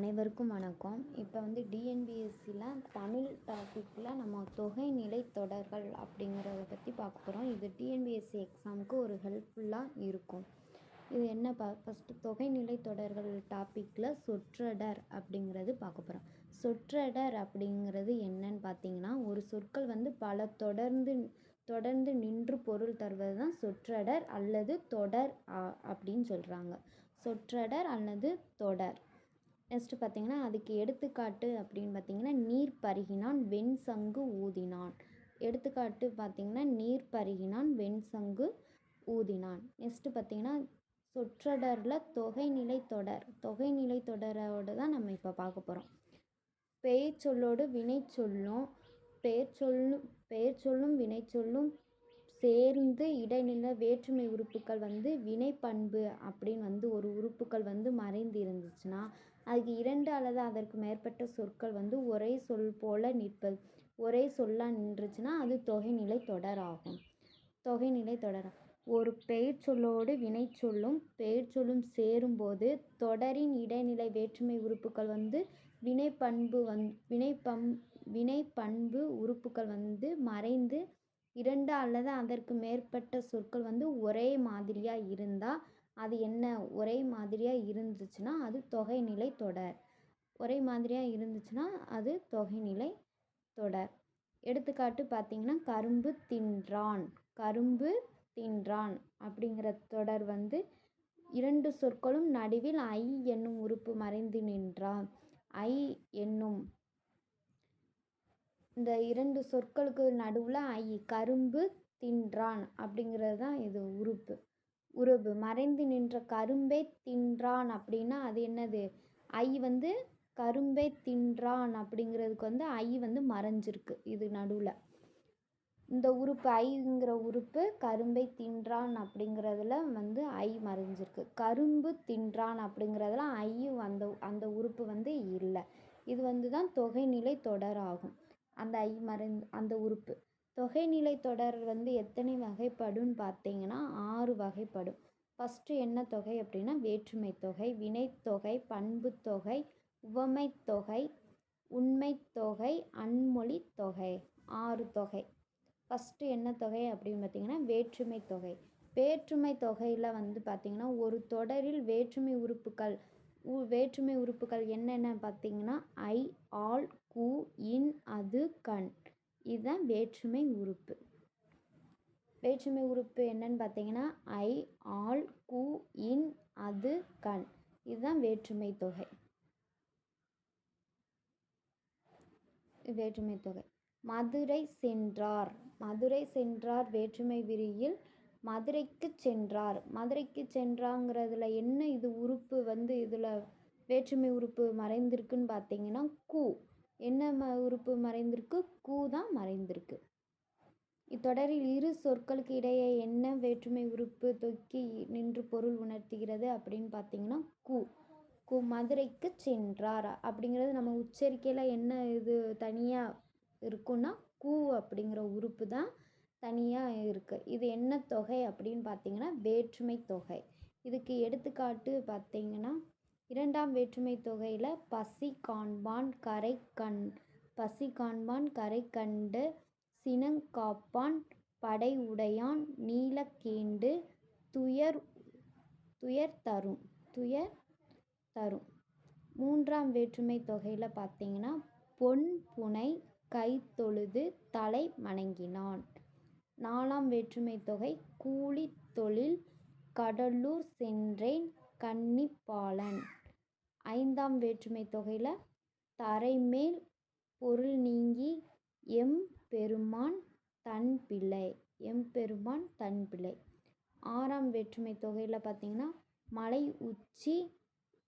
அனைவருக்கும் வணக்கம். இப்போ வந்து டிஎன்பிஎஸ்சியில் தமிழ் டாப்பிக்கில் நம்ம தொகைநிலை தொடர்கள் அப்படிங்கிறத பற்றி பார்க்க போகிறோம் இது டிஎன்பிஎஸ்சி எக்ஸாமுக்கு ஒரு ஹெல்ப்ஃபுல்லாக இருக்கும். இது என்ன பா ஃபஸ்ட்டு தொகைநிலை தொடர்கள் டாப்பிக்கில் சொற்றடர் அப்படிங்கிறது பார்க்க போகிறோம் சொற்றடர் அப்படிங்கிறது என்னன்னு பார்த்தீங்கன்னா ஒரு சொற்கள் வந்து பல தொடர்ந்து தொடர்ந்து நின்று பொருள் தருவது தான் சொற்றடர் அல்லது தொடர் அப்படின்னு சொல்கிறாங்க சொற்றடர் அல்லது தொடர். நெக்ஸ்ட்டு பார்த்தீங்கன்னா அதுக்கு எடுத்துக்காட்டு அப்படின்னு பார்த்தீங்கன்னா நீர் பருகினான் வெண் சங்கு ஊதினான். எடுத்துக்காட்டு பார்த்திங்கன்னா நீர் பருகினான் வெண் சங்கு ஊதினான். நெக்ஸ்ட்டு பார்த்தீங்கன்னா சொற்றொடரில் தொகைநிலை தொடர். தொகைநிலை தொடரோடு தான் நம்ம இப்போ பார்க்க போகிறோம் பெயர் சொல்லோடு வினை சொல்லும் பெயர் சொல்லும் பெயர் சொல்லும் வினை சொல்லும் சேர்ந்து இடைநிலை வேற்றுமை உறுப்புகள் வந்து வினை பண்பு அப்படின்னு வந்து ஒரு உறுப்புகள் வந்து மறைந்து இருந்துச்சுன்னா அதுக்கு இரண்டு அல்லது அதற்கு மேற்பட்ட சொற்கள் வந்து ஒரே சொல் போல நிற்பது. ஒரே சொல்லாக நின்றுச்சுன்னா அது தொகைநிலை தொடர் ஆகும் தொகைநிலை தொடர் ஒரு பெயர் சொல்லோடு வினை சொல்லும் பெயர் சொல்லும் சேரும்போது தொடரின் இடைநிலை வேற்றுமை உறுப்புகள் வந்து வினை பண்பு வந் வினை பம் வினை பண்பு உறுப்புகள் வந்து மறைந்து இரண்டு அல்லது அதற்கு மேற்பட்ட சொற்கள் வந்து ஒரே மாதிரியாக இருந்தால் அது என்ன ஒரே மாதிரியாக இருந்துச்சுன்னா அது தொகைநிலை தொடர். ஒரே மாதிரியாக இருந்துச்சுன்னா அது தொகைநிலை தொடர். எடுத்துக்காட்டு பார்த்திங்கன்னா கரும்பு தின்றான். கரும்பு தின்றான் அப்படிங்கிற தொடர் வந்து இரண்டு சொற்களும் நடுவில் ஐ என்னும் உறுப்பு மறைந்து நின்றான் ஐ என்னும் இந்த இரண்டு சொற்களுக்கு நடுவில் ஐ கரும்பு தின்றான் அப்படிங்கிறது தான் இது உறுப்பு. உருபு மறைந்து நின்ற கரும்பே தின்றான் அப்படின்னா அது என்னது? ஐ வந்து கரும்பே தின்றான் அப்படிங்கிறதுக்கு வந்து ஐ வந்து மறைஞ்சிருக்கு இது நடுவில். இந்த உறுப்பு ஐங்கிற உறுப்பு கரும்பை தின்றான் அப்படிங்கிறதுல வந்து ஐ மறைஞ்சிருக்கு. கரும்பு தின்றான் அப்படிங்கிறதுல ஐயும் அந்த அந்த உறுப்பு வந்து இல்லை. இது வந்து தான் தொகைநிலை தொடர் ஆகும். அந்த ஐ மறைந்து அந்த உறுப்பு. தொகைநிலை தொடர் வந்து எத்தனை வகைப்படும்னு பார்த்தீங்கன்னா ஆறு வகைப்படும். ஃபஸ்ட்டு என்ன தொகை அப்படின்னா வேற்றுமை தொகை வினைத்தொகை பண்புத்தொகை உவமைத்தொகை உண்மைத்தொகை தொகை அன்மொழி தொகை ஆறு தொகை. ஃபஸ்ட்டு என்ன தொகை அப்படின்னு பார்த்தீங்கன்னா வேற்றுமை தொகை. வேற்றுமை தொகையில் வந்து பார்த்திங்கன்னா ஒரு தொடரில் வேற்றுமை உறுப்புகள் உ- வேற்றுமை உறுப்புகள் என்னென்ன பார்த்திங்கன்னா ஐ ஆல் கூ இன் அது கண். இதுதான் வேற்றுமை உறுப்பு. வேற்றுமை உறுப்பு என்னன்னு பார்த்தீங்கன்னா ஐ ஆல் கு இன் அது கண். இதுதான் வேற்றுமை தொகை. வேற்றுமை தொகை. மதுரை சென்றார். மதுரை சென்றார் வேற்றுமை விரியில். மதுரைக்கு சென்றார். மதுரைக்கு சென்றாங்கிறதுல என்ன இது உறுப்பு வந்து இதில் வேற்றுமை உறுப்பு மறைந்திருக்குன்னு பார்த்தீங்கன்னா கு. என்ன ம உறுப்பு மறைந்திருக்கு? கூ தான் மறைந்திருக்கு. இத்தொடரில் இரு சொற்களுக்கு இடையே என்ன வேற்றுமை உறுப்பு தொக்கி நின்று பொருள் உணர்த்துகிறது அப்படின்னு பார்த்தீங்கன்னா கூ. கு மதுரைக்கு சென்றார் அப்படிங்கிறது நம்ம உச்சரிக்கையில் என்ன இது தனியாக இருக்குன்னா கூ அப்படிங்கிற உறுப்பு தான் தனியாக இருக்குது இது என்ன தொகை அப்படின்னு பார்த்தீங்கன்னா வேற்றுமை தொகை. இதுக்கு எடுத்துக்காட்டு பார்த்தீங்கன்னா இரண்டாம் வேற்றுமை தொகையில் பசி காண்பான் கரை கண் பசி காண்பான் கரை கண்டு சினங்காப்பான் படை உடையான் நீலக்கேண்டு துயர் துயர் தரும் துயர் தரும். மூன்றாம் வேற்றுமை தொகையில் பார்த்தீங்கன்னா பொன் புனை கை தொழுது தலை மணங்கினான் நாலாம் வேற்றுமை தொகை கூலி தொழில் கடலூர் சென்றேன் கன்னிப்பாலன் ஐந்தாம் வேற்றுமை தொகையில் தரைமேல் பொருள் நீங்கி எம் பெருமான் தன் பிள்ளை எம் பெருமான் தன் பிள்ளை. ஆறாம் வேற்றுமை தொகையில் பார்த்தீங்கன்னா மலை உச்சி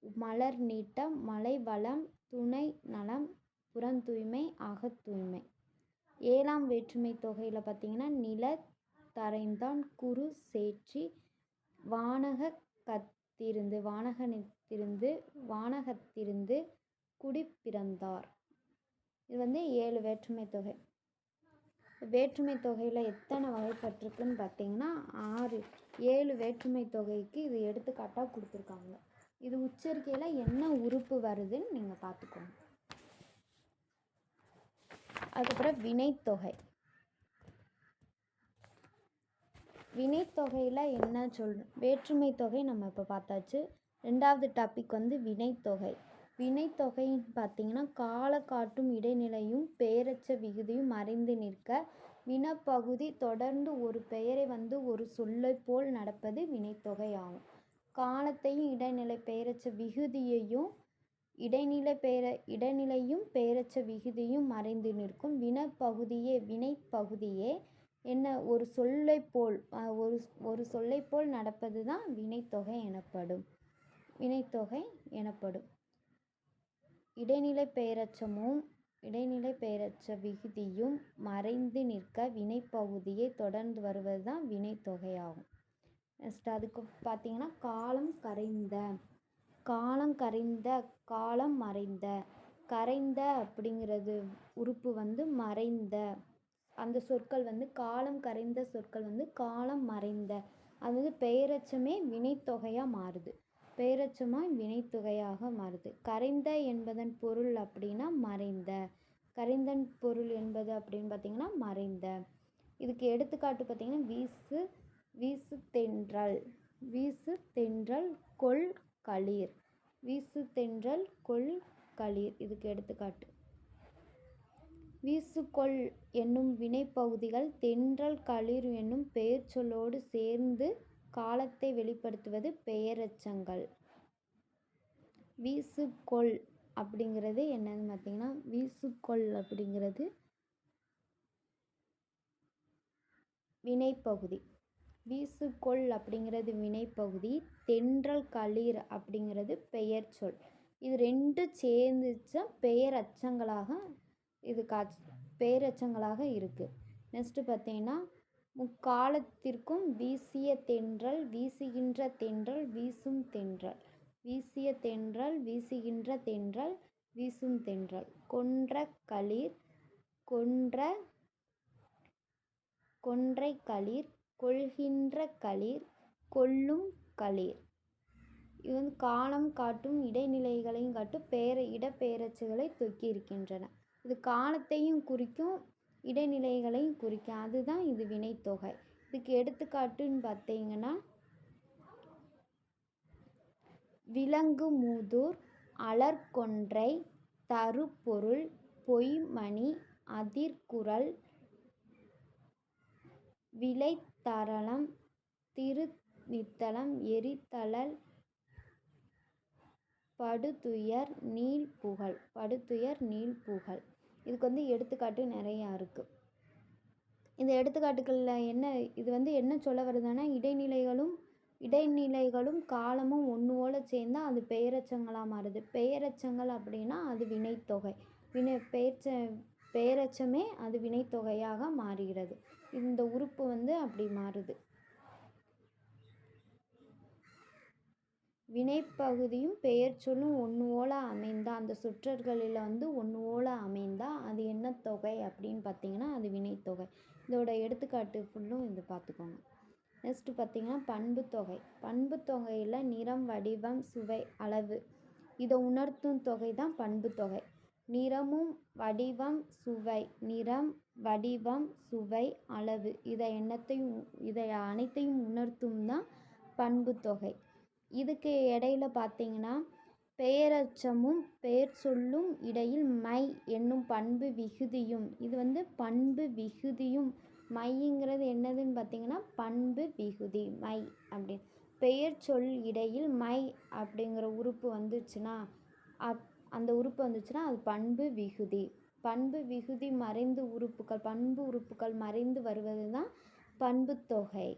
மலர் நீட்டம் மலை வளம் துணை நலம் புறந்தூய்மை அகத்தூய்மை ஏழாம் வேற்றுமை தொகையில் பார்த்தீங்கன்னா நில தரைந்தான் குரு சேற்றி வானக திருந்து வானகனித்திருந்து வானகத்திருந்து குடிப்பிறந்தார். இது வந்து ஏழு வேற்றுமை தொகை. வேற்றுமை தொகையில் எத்தனை வகைப்பட்டிருக்குன்னு பார்த்தீங்கன்னா ஆறு ஏழு வேற்றுமை தொகைக்கு இது எடுத்துக்காட்டாக கொடுத்துருக்காங்க. இது உச்சரிக்கையில் என்ன உறுப்பு வருதுன்னு நீங்கள் பார்த்துக்கோங்க அதுக்கப்புறம் வினைத்தொகை. வினைத்தொகையில் என்ன சொல் வேற்றுமை தொகை நம்ம இப்போ பார்த்தாச்சு. ரெண்டாவது டாபிக் வந்து வினைத்தொகை. வினைத்தொகைன்னு பார்த்தீங்கன்னா கால காட்டும் இடைநிலையும் பெயரச்ச விகுதியும் மறைந்து நிற்க வினப்பகுதி தொடர்ந்து ஒரு பெயரை வந்து ஒரு சொல்லை போல் நடப்பது வினைத்தொகை ஆகும். காலத்தையும் இடைநிலை பெயரச்ச விகுதியையும் இடைநிலை பெயர இடைநிலையும் பெயரச்ச விகுதியும் மறைந்து நிற்கும். வினப்பகுதியே வினைப்பகுதியே என்ன ஒரு சொல்லை போல் ஒரு ஒரு சொல்லை போல் நடப்பது தான் வினைத்தொகை எனப்படும். வினைத்தொகை எனப்படும். இடைநிலை பெயரச்சமும் இடைநிலை பெயரச்ச விகுதியும் மறைந்து நிற்க வினைப்பகுதியை தொடர்ந்து வருவது தான் வினைத்தொகையாகும். நெக்ஸ்ட் அதுக்கு பார்த்தீங்கன்னா காலம் கரைந்த காலம் கரைந்த காலம் மறைந்த கரைந்த அப்படிங்கிறது உறுப்பு வந்து மறைந்த. அந்த சொற்கள் வந்து காலம் கரைந்த சொற்கள் வந்து காலம் மறைந்த. அது வந்து பெயரச்சமே வினைத்தொகையாக மாறுது. பெயரச்சமாக வினைத்தொகையாக மாறுது. கரைந்த என்பதன் பொருள் அப்படின்னா மறைந்த. கரைந்தன் பொருள் என்பது அப்படின்னு பார்த்தீங்கன்னா மறைந்த. இதுக்கு எடுத்துக்காட்டு பார்த்திங்கன்னா வீசு வீசு தென்றல். வீசு தென்றல் கொள் களிர். வீசு தென்றல் கொள் களிர். இதுக்கு எடுத்துக்காட்டு. வீசுகொள் என்னும் வினைப்பகுதிகள் தென்றல் களிர் என்னும் பெயர்ச்சொல்லோடு சேர்ந்து காலத்தை வெளிப்படுத்துவது பெயரெச்சங்கள். வீசுகொள் அப்படிங்கிறது என்னன்னு பார்த்தீங்கன்னா வீசுகொள் அப்படிங்கிறது வினைப்பகுதி. வீசுகொள் அப்படிங்கிறது வினைப்பகுதி தென்றல் களிர் அப்படிங்கிறது பெயர் சொல் இது ரெண்டும் சேர்ந்துச்சா பெயர் அச்சங்களாக இது காட்சி பேரச்சங்களாக இருக்குது நெக்ஸ்ட்டு பார்த்தீங்கன்னா முக்காலத்திற்கும் வீசிய தென்றல் வீசுகின்ற தென்றல் வீசும் தென்றல். வீசிய தென்றல் வீசுகின்ற தென்றல் வீசும் தென்றல். கொன்ற களிர் கொன்ற கொன்றை களிர் கொள்கின்ற களிர் கொல்லும் களிர். இது வந்து காலம் காட்டும் இடைநிலைகளையும் காட்டும் பேர இடப்பெயரச்சுகளை தொக்கி இருக்கின்றன. இது காலத்தையும் குறிக்கும் இடைநிலைகளையும் குறிக்கும். அதுதான் இது வினைத்தொகை. இதுக்கு எடுத்துக்காட்டுன்னு பார்த்தீங்கன்னா விலங்கு மூதூர் அலர்கொன்றை தருப்பொருள் பொய்மணி அதிர்குரல் விளைத்தரளம் திருநித்தளம் எரித்தழல் படுதுயர் நீள்புகழ். படுதுயர் நீள்புகழ். இதுக்கு வந்து எடுத்துக்காட்டு நிறையா இருக்குது இந்த எடுத்துக்காட்டுகளில் என்ன இது வந்து என்ன சொல்ல வருதுன்னா இடைநிலைகளும் இடைநிலைகளும் காலமும் ஒன்றுவோல சேர்ந்தால் அது பெயரச்சங்களாக மாறுது. பெயரச்சங்கள் அப்படின்னா அது வினைத்தொகை. வினை பெயர்ச்ச பெயரச்சமே அது வினைத்தொகையாக மாறுகிறது. இந்த உறுப்பு வந்து அப்படி மாறுது. வினைப்பகுதியும் பெயர்ச்சொல்லும் ஒன்று ஓல அமைந்தால் அந்த சொற்றொடர்களில் வந்து ஒன்று ஓல அமைந்தால் அது என்ன தொகை அப்படின்னு பார்த்தீங்கன்னா அது வினைத்தொகை. இதோட எடுத்துக்காட்டு ஃபுல்லும் இது பார்த்துக்கோங்க நெக்ஸ்ட்டு பார்த்தீங்கன்னா பண்புத்தொகை பண்புத்தொகையில் நிறம் வடிவம் சுவை அளவு. இதை உணர்த்தும் தொகை தான் பண்புத்தொகை நிறமும் வடிவம் சுவை. நிறம் வடிவம் சுவை அளவு. இதை எண்ணத்தையும் இதை அனைத்தையும் உணர்த்தும் தான் பண்புத்தொகை இதுக்கு இடையில பார்த்தீங்கன்னா பெயரெச்சமும் பெயர் சொல்லும் இடையில் மை என்னும் பண்பு விகுதியும். இது வந்து பண்பு விகுதியும். மைங்கிறது என்னதுன்னு பார்த்தீங்கன்னா பண்பு விகுதி மை அப்படின்னு பெயர் சொல் இடையில் மை அப்படிங்கிற உறுப்பு வந்துச்சுன்னா அப் அந்த உறுப்பு வந்துச்சுன்னா அது பண்பு விகுதி. பண்பு விகுதி மறைந்து உறுப்புகள் பண்பு உறுப்புகள் மறைந்து வருவது தான் பண்புத்தொகை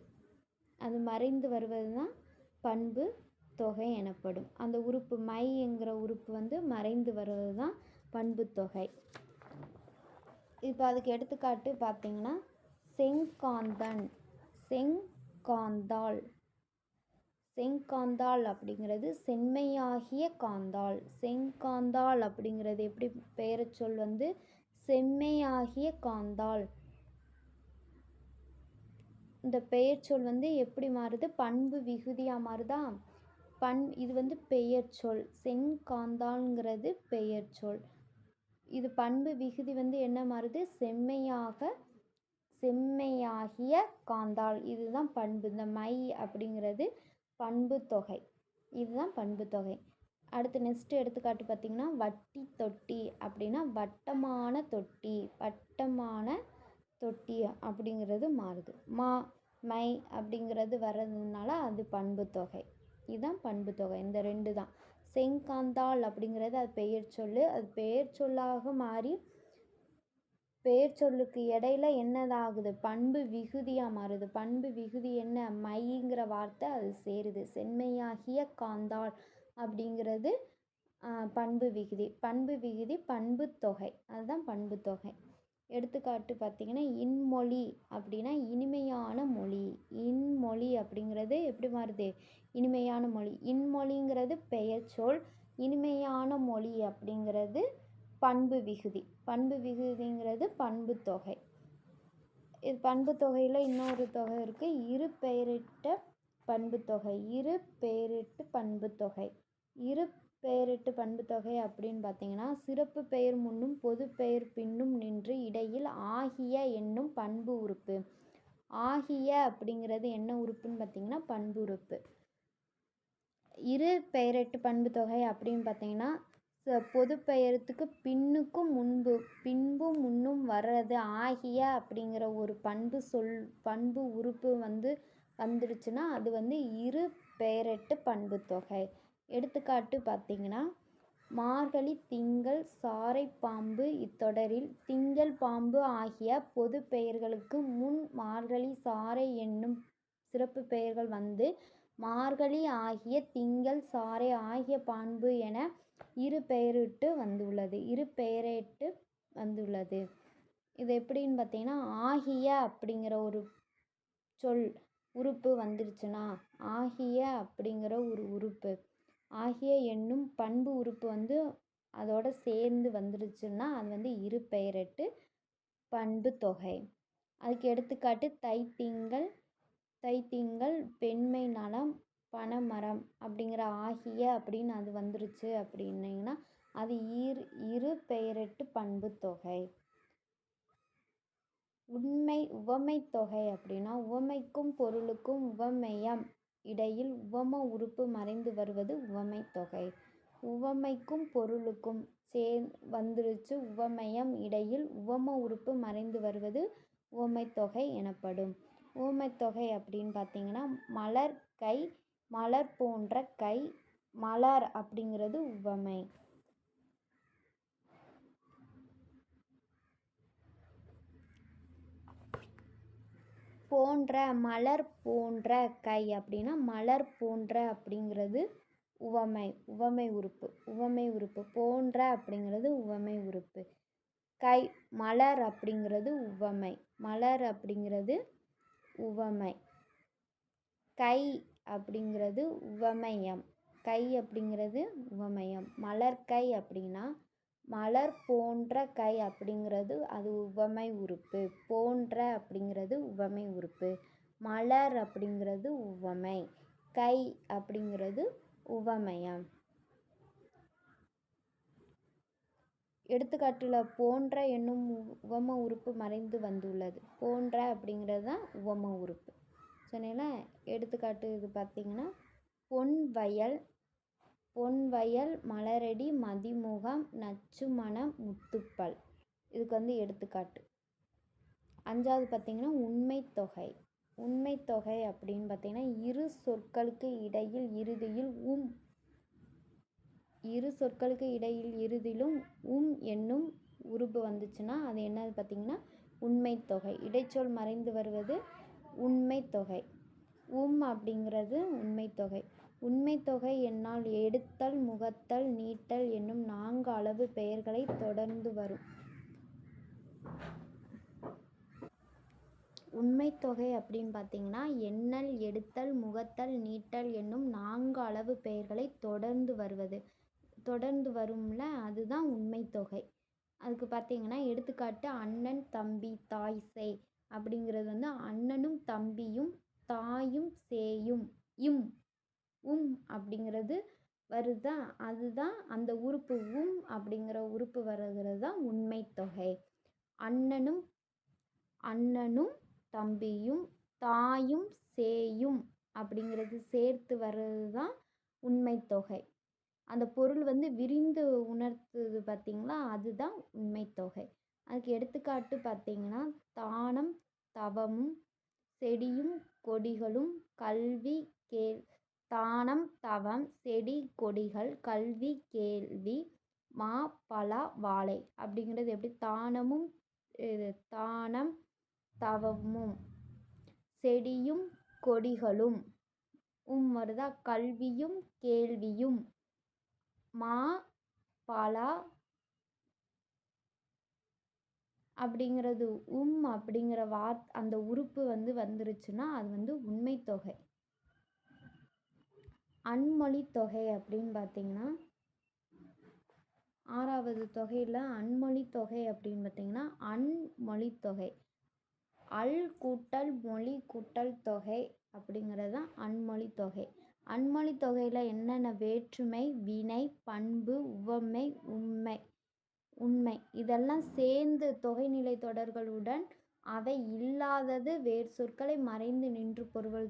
அது மறைந்து வருவது தான் பண்பு தொகை எனப்படும். அந்த உறுப்பு மை என்கிற உறுப்பு வந்து மறைந்து வருவது தான் பண்புத்தொகை இப்போ அதுக்கு எடுத்துக்காட்டு பார்த்தீங்கன்னா செங்காந்தன் செங்காந்தாள். செங்காந்தாள் அப்படிங்கிறது செம்மையாகிய காந்தாள். செங்காந்தாள் அப்படிங்கிறது எப்படி பெயரச்சொல் வந்து? செம்மையாகிய காந்தாள். இந்த பெயர்ச்சொல் வந்து எப்படி மாறுது? பண்பு விகுதியாக மாறுதா? பண் இது வந்து பெயர்ச்சொல் செங்காந்தாள்ங்கிறது பெயர்ச்சொல் இது பண்பு விகுதி வந்து என்ன மாறுது? செம்மையாக செம்மையாகிய காந்தாள். இதுதான் பண்பு. இந்த மை அப்படிங்கிறது பண்பு தொகை. இதுதான் பண்பு தொகை. அடுத்து நெக்ஸ்ட்டு எடுத்துக்காட்டு பார்த்திங்கன்னா வட்டி தொட்டி அப்படின்னா வட்டமான தொட்டி. வட்டமான தொட்டி அப்படிங்கிறது மாறுது. மா மை அப்படிங்கிறது வர்றதுனால அது பண்பு தொகை. இதுதான் பண்பு தொகை. இந்த ரெண்டு தான். செங்காந்தாள் அப்படிங்கிறது அது பெயர் சொல் அது பெயர் சொல்லாக மாறி பெயர் சொல்லுக்கு இடையில என்னதாகுது? பண்பு விகுதியாக மாறுது. பண்பு விகுதி என்ன? மைங்கிற வார்த்தை அது சேருது. செம்மையாகிய காந்தாள் அப்படிங்கிறது பண்பு விகுதி. பண்பு விகுதி பண்பு தொகை. அதுதான் பண்பு தொகை. எடுத்துக்காட்டு பார்த்திங்கன்னா இன்மொழி அப்படின்னா இனிமையான மொழி. இன்மொழி அப்படிங்கிறது எப்படி மாறுது? இனிமையான மொழி. இன்மொழிங்கிறது பெயர்ச்சொல் இனிமையான மொழி அப்படிங்கிறது பண்பு விகுதி. பண்பு விகுதிங்கிறது பண்பு தொகை. இது பண்பு தொகையில் இன்னொரு தொகை இருக்குது இரு பெயரிட்ட பண்பு தொகை. இரு பெயரிட்டு பண்பு தொகை. இரு பெயரிட்டு பண்புத்தொகை அப்படின்னு பார்த்தீங்கன்னா சிறப்பு பெயர் முன்னும் பொது பெயர் பின்னும் நின்று இடையில் ஆகிய என்னும் பண்பு உறுப்பு. ஆகிய அப்படிங்கிறது என்ன உறுப்புன்னு பார்த்தீங்கன்னா பண்பு உறுப்பு. இரு பெயரெட்டு பண்பு தொகை அப்படின்னு பார்த்தீங்கன்னா பொது பெயரத்துக்கு பின்னுக்கும் முன்பு பின்பும் முன்னும் வர்றது ஆகிய அப்படிங்கிற ஒரு பண்பு சொல் பண்பு உறுப்பு வந்து வந்துடுச்சுன்னா அது வந்து இரு பெயரெட்டு பண்பு தொகை எடுத்துக்காட்டு பார்த்திங்கன்னா மார்கழி திங்கள் சாறை பாம்பு இத்தொடரில் திங்கள் பாம்பு ஆகிய பொது பெயர்களுக்கு முன் மார்கழி சாறை என்னும் சிறப்பு பெயர்கள் வந்து மார்கழி ஆகிய திங்கள் சாறை ஆகிய பாம்பு என இரு பெயரிட்டு வந்துள்ளது. இரு பெயரிட்டு வந்துள்ளது. இது எப்படின்னு பார்த்தீங்கன்னா ஆகிய அப்படிங்கிற ஒரு சொல் உறுப்பு வந்துருச்சுன்னா ஆகிய அப்படிங்கிற ஒரு உறுப்பு. ஆகிய என்னும் பண்பு உறுப்பு வந்து அதோட சேர்ந்து வந்துருச்சுன்னா அது வந்து இரு பெயரெட்டு பண்பு தொகை. அதுக்கு எடுத்துக்காட்டு தைத்திங்கள் தைத்திங்கள் பெண்மை நலம் பனைமரம் அப்படிங்கிற ஆகிய அப்படின்னு அது வந்துருச்சு அப்படின்னீங்கன்னா அது ஈர் இரு பெயரெட்டு பண்பு தொகை. உண்மை உவமை தொகை அப்படின்னா உவமைக்கும் பொருளுக்கும் உவமையம் இடையில் உவம உறுப்பு மறைந்து வருவது உவமைத்தொகை உவமைக்கும் பொருளுக்கும் சே வந்துருச்சு. உவமயம் இடையில் உவம உறுப்பு மறைந்து வருவது உவமைத்தொகை எனப்படும். உவமைத்தொகை அப்படின்னு பார்த்தீங்கன்னா மலர் கை மலர் போன்ற கை மலர் அப்படிங்கிறது உவமை. போன்ற மலர் போன்ற கை அப்படின்னா மலர் போன்ற அப்படிங்கிறது உவமை உவமை உறுப்பு உவமை உறுப்பு. போன்ற அப்படிங்கிறது உவமை உறுப்பு. கை மலர் அப்படிங்கிறது உவமை மலர் அப்படிங்கிறது உவமை. கை அப்படிங்கிறது உவமயம் கை அப்படிங்கிறது உவமயம். மலர்கை அப்படின்னா மலர் போன்ற கை அப்படிங்கிறது அது உவமை உறுப்பு. போன்ற அப்படிங்கிறது உவமை உறுப்பு. மலர் அப்படிங்கிறது உவமை. கை அப்படிங்கிறது உவமயம். எடுத்துக்காட்டில் போன்ற என்னும் உவம உறுப்பு மறைந்து வந்துள்ளது. போன்ற அப்படிங்கிறது தான் உவம உறுப்பு. சொன்னீங்களா எடுத்துக்காட்டு இது பார்த்திங்கன்னா பொன் வயல் பொன்வயல் மலரடி மதிமுகம் நச்சுமணம் முத்துப்பல். இதுக்கு வந்து எடுத்துக்காட்டு. அஞ்சாவது பார்த்திங்கன்னா உண்மை தொகை. தொகை அப்படின்னு பார்த்திங்கன்னா இரு சொற்களுக்கு இடையில் இறுதியில் உம். இரு சொற்களுக்கு இடையில் இறுதியிலும் உம் என்னும் உருபு வந்துச்சுன்னா அது என்னது பார்த்திங்கன்னா உண்மைத்தொகை இடைச்சொல் மறைந்து வருவது உண்மைத்தொகை உம் அப்படிங்கிறது உண்மைத்தொகை உண்மை தொகை என்னால் எடுத்தல் முகத்தல் நீட்டல் என்னும் நான்கு அளவு பெயர்களை தொடர்ந்து வரும். உண்மைத்தொகை அப்படின்னு பார்த்தீங்கன்னா எண்ணல் எடுத்தல் முகத்தல் நீட்டல் என்னும் நான்கு அளவு பெயர்களை தொடர்ந்து வருவது. தொடர்ந்து வரும்ல அதுதான் உண்மைத்தொகை அதுக்கு பார்த்தீங்கன்னா எடுத்துக்காட்டு அண்ணன் தம்பி தாய் சே அப்படிங்கிறது வந்து அண்ணனும் தம்பியும் தாயும் சேயும் இம் உம் அப்படிங்கிறது வருதா? அதுதான் அந்த உறுப்பு உம் அப்படிங்கிற உறுப்பு வருகிறது தான் உண்மை தொகை. அண்ணனும் அண்ணனும் தம்பியும் தாயும் சேயும் அப்படிங்கிறது சேர்த்து வர்றது தான் உண்மை தொகை. அந்த பொருள் வந்து விரிந்து உணர்த்துது பார்த்திங்களா அதுதான் உண்மை தொகை. அதுக்கு எடுத்துக்காட்டு பார்த்திங்கன்னா தானம் தவமும் செடியும் கொடிகளும் கல்வி கேள் தானம் தவம் செடி கொடிகள் கல்வி கேள்வி மா பலா வாழை அப்படிங்கிறது எப்படி? தானமும் இது தானம் தவமும் செடியும் கொடிகளும். உம் வருதா? கல்வியும் கேள்வியும். மா பலா அப்படிங்கிறது உம் அப்படிங்கிற வார்த் அந்த உறுப்பு வந்து வந்துருச்சுன்னா அது வந்து உண்மைத்தொகை. தொகை அன்மொழி தொகை அப்படின்னு பார்த்தீங்கன்னா ஆறாவது தொகையில் அன்மொழி தொகை அப்படின்னு பார்த்தீங்கன்னா அன்மொழி தொகை. அல் கூட்டல் மொழி கூட்டல் தொகை அப்படிங்கிறது தான் அன்மொழி தொகை. அன்மொழி தொகையில் என்னென்ன வேற்றுமை வினை பண்பு உவமை உண்மை உண்மை இதெல்லாம் சேர்ந்து தொகைநிலை தொடர்களுடன் அவை இல்லாதது வேறு சொற்களை மறைந்து நின்று பொருள்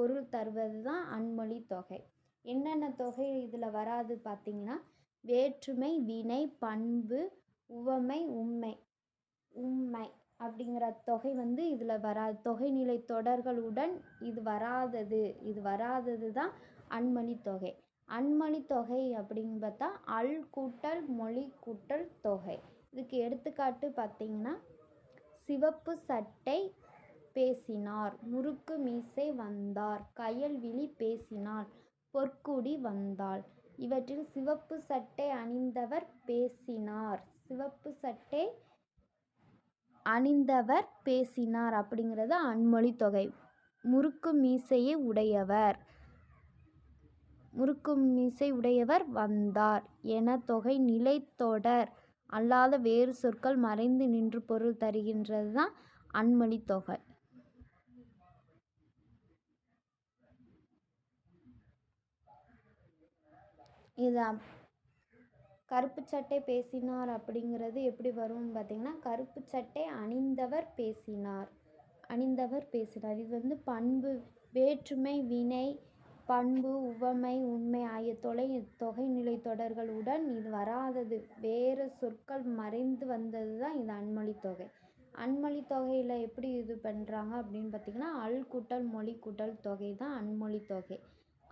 பொருள் தருவது தான் அன்மொழி தொகை. என்னென்ன தொகை இதில் வராது பார்த்தீங்கன்னா வேற்றுமை வினை பண்பு உவமை உண்மை உண்மை அப்படிங்கிற தொகை வந்து இதில் வராது தொகைநிலை தொடர்களுடன் இது வராதது இது வராதது தான் அன்மொழி தொகை. அன்மொழி தொகை அப்படின்னு பார்த்தா அல் கூட்டல் மொழி கூட்டல் தொகை. இதுக்கு எடுத்துக்காட்டு பார்த்திங்கன்னா சிவப்பு சட்டை பேசினார். முறுக்கு மீசை வந்தார். கயல்விழி பேசினாள். பொற்குடி வந்தாள். இவற்றில் சிவப்பு சட்டை அணிந்தவர் பேசினார். சிவப்பு சட்டை அணிந்தவர் பேசினார் அப்படிங்கிறது அன்மொழி தொகை. முறுக்கு மீசையை உடையவர். முறுக்கு மீசை உடையவர் வந்தார் என தொகை நிலைத்தொடர் அல்லாத வேறு சொற்கள் மறைந்து நின்று பொருள் தருகின்றது தான் அன்மொழி தொகை. இது கருப்பு சட்டை பேசினார் அப்படிங்கிறது எப்படி வரும்னு பார்த்தீங்கன்னா கருப்பு சட்டை அணிந்தவர் பேசினார். அணிந்தவர் பேசினார். இது வந்து பண்பு வேற்றுமை வினை பண்பு உவமை உண்மை ஆகிய தொலை தொகைநிலை தொடர்களுடன் இது வராதது. வேறு சொற்கள் மறைந்து வந்தது தான் இது அன்மொழி தொகை. அன்மொழி தொகையில் எப்படி இது பண்ணுறாங்க அப்படின்னு பார்த்திங்கன்னா அல் கூட்டல் மொழி கூட்டல் தொகை தான் அன்மொழி தொகை.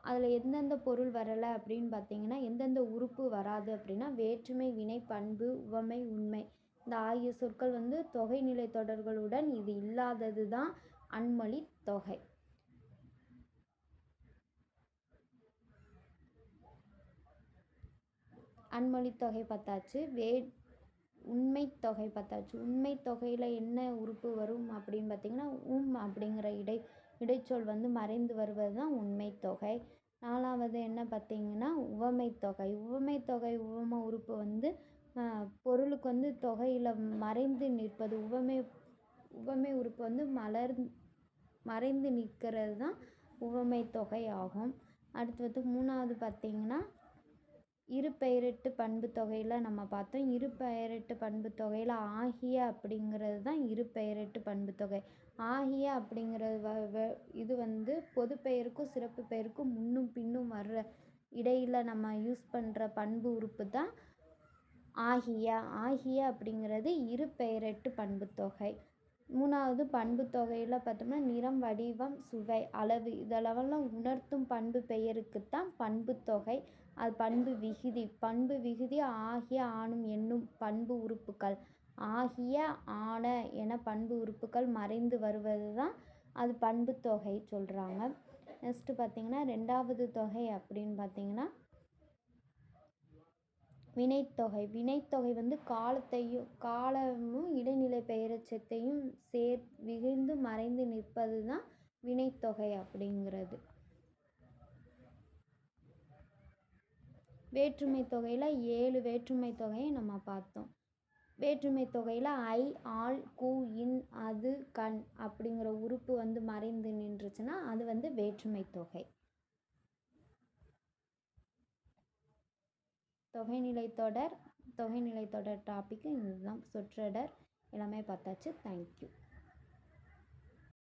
அதில் எந்தெந்த பொருள் வரலை அப்படின்னு பார்த்தீங்கன்னா எந்தெந்த உறுப்பு வராது அப்படின்னா வேற்றுமை வினை பண்பு உவமை உண்மை. இந்த ஆகிய சொற்கள் வந்து தொகை நிலை தொடர்களுடன் இது இல்லாதது தான் அன்மொழி தொகை. அன்மொழி தொகை பார்த்தாச்சு வே உண்மை தொகை பார்த்தாச்சு உண்மை தொகையில் என்ன உறுப்பு வரும் அப்படின்னு பார்த்தீங்கன்னா உம் அப்படிங்கிற இடை இடைச்சொல் வந்து மறைந்து வருவது தான் உண்மை தொகை. நாலாவது என்ன பார்த்தீங்கன்னா உவமை தொகை. உவமை தொகை உவம உறுப்பு வந்து பொருளுக்கு வந்து தொகையில் மறைந்து நிற்பது உவமை உவமை உறுப்பு வந்து மலர் மறைந்து நிற்கிறது தான் உவமை தொகை ஆகும். அடுத்து வந்து மூணாவது பார்த்தீங்கன்னா இருபெயரெட்டு பண்பு தொகையில் நம்ம பார்த்தோம். இருபெயரெட்டு பண்பு தொகையில் ஆகிய அப்படிங்கிறது தான் இருபெயரெட்டு பண்பு தொகை. ஆகிய அப்படிங்கிறது வ வ இது வந்து பொது பெயருக்கும் சிறப்பு பெயருக்கும் முன்னும் பின்னும் வர்ற இடையில் நம்ம யூஸ் பண்ணுற பண்பு உறுப்பு தான் ஆகிய. ஆகிய அப்படிங்கிறது இருபெயரெட்டு பண்பு தொகை. மூணாவது பண்பு தொகையில் பார்த்தோம்னா நிறம் வடிவம் சுவை அளவு இதளவெல்லாம் உணர்த்தும் பண்பு பெயருக்கு தான் பண்பு தொகை. அது பண்பு விகுதி. பண்பு விகுதி ஆகிய ஆணும் என்னும் பண்பு உறுப்புக்கள். ஆகிய ஆன என பண்பு உறுப்புக்கள் மறைந்து வருவது தான் அது பண்பு தொகை சொல்கிறாங்க நெக்ஸ்ட்டு பார்த்திங்கன்னா ரெண்டாவது தொகை அப்படின்னு பார்த்திங்கன்னா வினைத்தொகை. வினைத்தொகை வந்து காலத்தையும் காலமும் இடைநிலை பெயரச்சத்தையும் சேர் விகிழ்ந்து மறைந்து நிற்பது தான் வினைத்தொகை அப்படிங்கிறது. வேற்றுமை தொகையில் ஏழு வேற்றுமை தொகையை நம்ம பார்த்தோம். வேற்றுமை தொகையில் ஐ ஆல் கு இன் அது கண் அப்படிங்கிற உறுப்பு வந்து மறைந்து நின்றுச்சுன்னா அது வந்து வேற்றுமை தொகை. தொகைநிலை தொடர் தொகைநிலை தொடர் டாப்பிக்கு இதுதான். சொற்றடர் எல்லாமே பார்த்தாச்சு. தேங்க்யூ